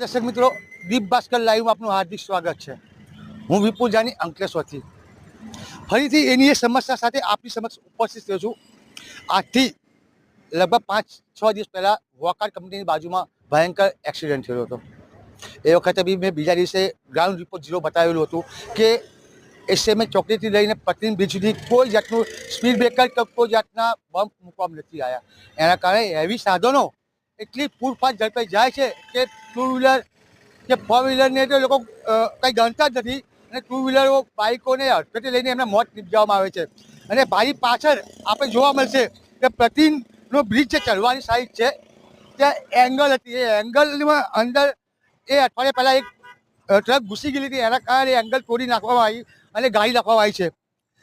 દર્શક મિત્રો, દીપ ભાસ્કર લાઈવ આપનું હાર્દિક સ્વાગત છે. હું વિપુલ જાની અંકલેશ્વરથી ફરીથી એની એ સમસ્યા સાથે આપની સમક્ષ ઉપસ્થિત થયો છું. આજથી લગભગ પાંચ, છ દિવસ પહેલાં વોકાર કંપનીની બાજુમાં ભયંકર એક્સિડન્ટ થયો હતો. એ વખતે બી મેં બીજા દિવસે ગ્રાઉન્ડ રિપોર્ટ ઝીરો બતાવેલું હતું કે એસએમએ ચોકડીથી લઈને પત્ની બ્રિજ સુધી કોઈ જાતનું સ્પીડ બ્રેકર કે કોઈ જાતના બમ્પ મૂકવામાં નથી આવ્યા. એના કારણે હેવી સાધનો એટલી પૂરફાટ ઝડપે જાય છે કે ટુ વ્હીલર કે ફોર વ્હીલરને તો લોકો કંઈ ગણતા જ નથી. અને ટુ વ્હીલરો બાઇકોને હડફેટે લઈને એમના મોત નિપજાવવામાં આવે છે. અને મારી પાછળ આપણે જોવા મળશે કે પ્રતિમનો બ્રિજ જે ચડવાની સાઈડ છે, ત્યાં એંગલ હતી. એ એંગલમાં અંદર, એ અઠવાડિયા પહેલાં એક ટ્રક ઘૂસી ગયેલી હતી. એના કારણે એંગલ તોડી નાખવામાં આવી અને ગાડી નાખવામાં આવી છે.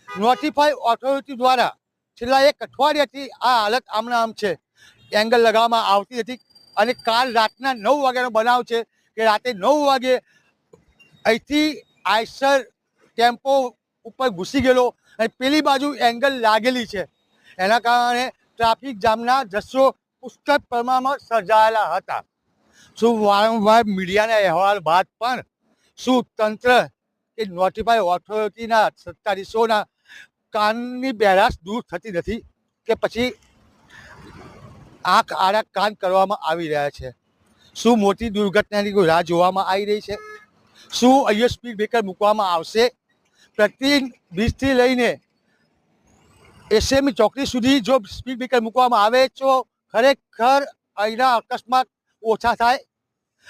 નોટિફાઈ ઓથોરિટી દ્વારા છેલ્લા એક અઠવાડિયાથી આ હાલત આમના આમ છે. એંગલ લગાવવામાં આવતી હતી અને કાલ રાતના નવ વાગ્યાનો બનાવ છે કે રાતે નવ વાગે અહીંથી આયસર ટેમ્પો ઉપર ઘૂસી ગયેલો અને પેલી બાજુ એંગલ લાગેલી છે. એના કારણે ટ્રાફિક જામના દ્રશ્યો પુષ્કળ પ્રમાણમાં સર્જાયેલા હતા. શું વારંવાર મીડિયાના અહેવાલ બાદ પણ શું તંત્ર કે નોટિફાઈ ઓથોરિટીના સત્તાધીશોના કાનની બેરાશ દૂર થતી નથી કે પછી આંખ આડા કાન કરવામાં આવી રહ્યા છે. શું મોટી દુર્ઘટનાની કોઈ રાહ જોવામાં આવી રહી છે? શું અહીંયા સ્પીડ બ્રેકર મૂકવામાં આવશે? પ્રતિ બ્રિજથી લઈને એસએમઈ ચોકડી સુધી જો સ્પીડ બ્રેકર મૂકવામાં આવે તો ખરેખર અહીંના અકસ્માત ઓછા થાય.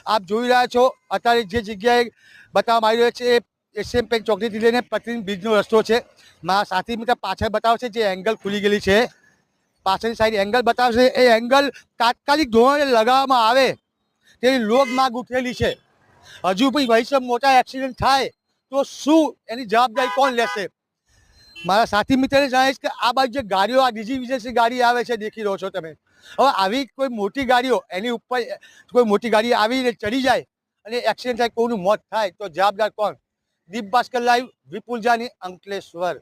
આપ જોઈ રહ્યા છો, અત્યારે જે જગ્યાએ બતાવવામાં આવી રહ્યો છે, એ એસએમ પેન ચોકડીથી લઈને પ્રતિન બ્રિજનો રસ્તો છે. મારા સાથી મિત્ર પાછળ બતાવશે જે એંગલ ખુલી ગયેલી છે. પાછળની સાઈડ એંગલ બતાવશે. એ એંગલ તાત્કાલિક ધોરણે લગાવવામાં આવે તેવી લોક માંગ ઉઠેલી છે. હજુ પણ ભવિષ્ય મોટા એક્સિડન્ટ થાય તો શું એની જવાબદારી કોણ લેશે? મારા સાથી મિત્રને જણાવીશ કે આ બાજુ જે ગાડીઓ, આ ડીજી વિદેશી ગાડી આવે છે, દેખી રહ્યો છો તમે. હવે આવી કોઈ મોટી ગાડીઓ, એની ઉપર કોઈ મોટી ગાડી આવીને ચડી જાય અને એક્સિડન્ટ થાય, કોઈનું મોત થાય તો જવાબદાર કોણ? દીપ ભાસ્કર લાઈવ વિપુલ જાની અંકલેશ્વર.